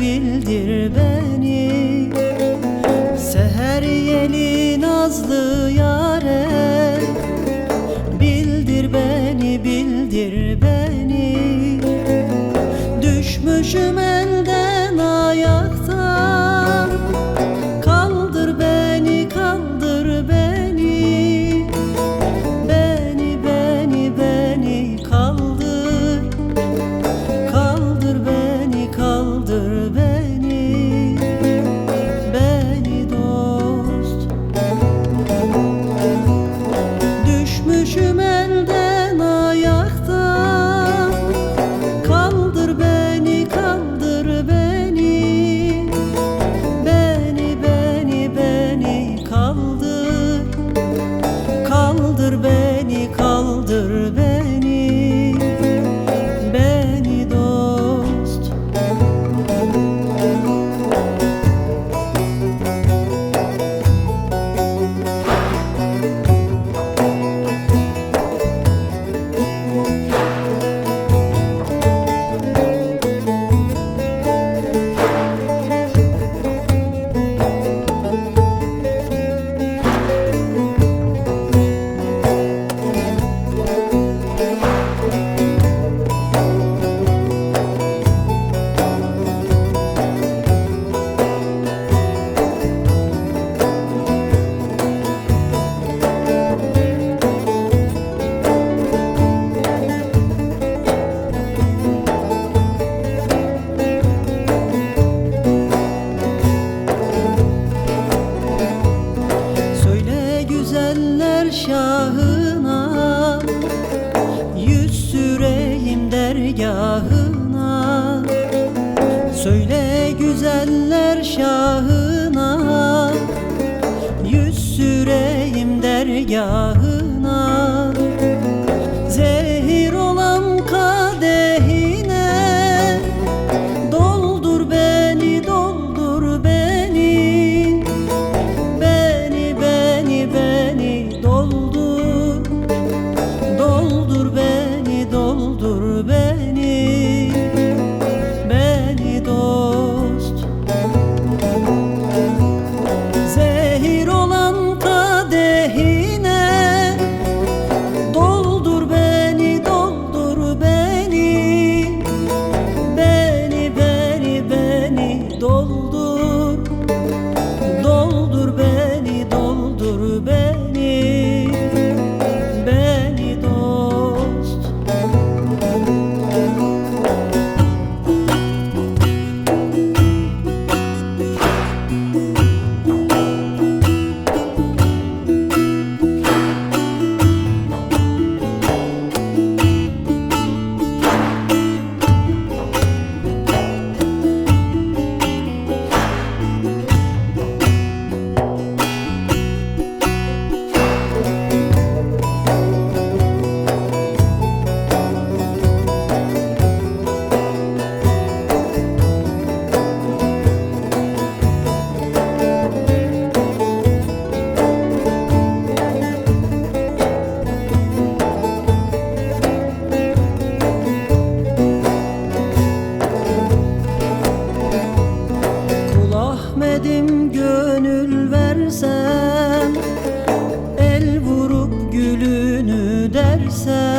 bildir beni. Seher yeli nazlı yare Bildir beni, bildir beni. Düşmüşüm şahına. Yüz süreyim dergahına yourself.